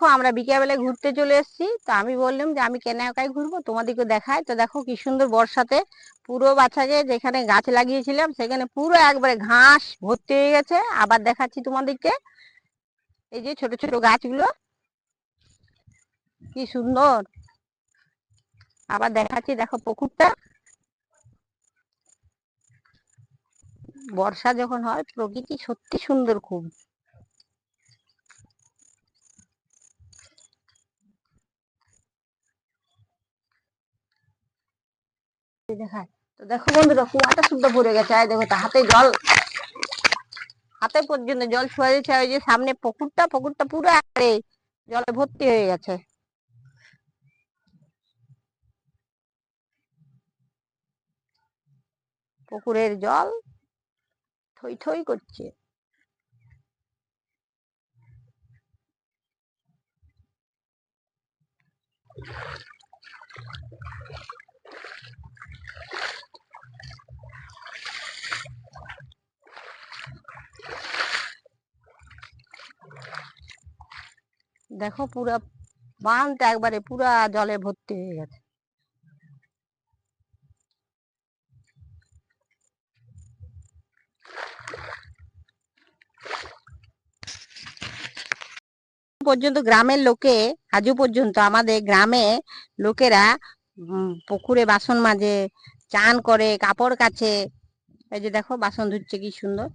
দেখো, আমরা বিকেলবেলা ঘুরতে চলে এসেছি। তো আমি বললাম যে, আমি কেন একাই ঘুরবো? তোমাদেরকে দেখায়। তো দেখো কি সুন্দর বর্ষাতে পুরো বাচ্চাকে যেখানে গাছ লাগিয়েছিলাম, সেখানে পুরো একবারে ঘাস ভর্তি হয়ে গেছে। আবার দেখাচ্ছি তোমাদেরকে। এই যে ছোট ছোট গাছগুলো। কি সুন্দর। আবার দেখাচ্ছি, দেখো পুকুরটা। বর্ষা যখন হয়, প্রকৃতি সত্যি সুন্দর খুব। দেখায়। দেখো বন্ধুরা, কুয়াটা শুদ্ধ পড়ে গেছে। আয় দেখো হাতে জল। হাতে পর্যন্ত জল ছুঁয়ে দিচ্ছে ওই যে সামনে পুকুরটা পুকুরটা পুরো একবারে জলে ভর্তি হয়ে গেছে। পুকুরের জল থই থই করছে। দেখো পুরা বাঁধটা একবারে পুরা জলে ভর্তি হয়ে গেছে। পর্যন্ত গ্রামের লোকে, আজও পর্যন্ত আমাদের গ্রামে লোকেরা পুকুরে বাসন মাজে, চান করে, কাপড় কাচে। এই যে দেখো বাসন ধুচ্ছে কি সুন্দর।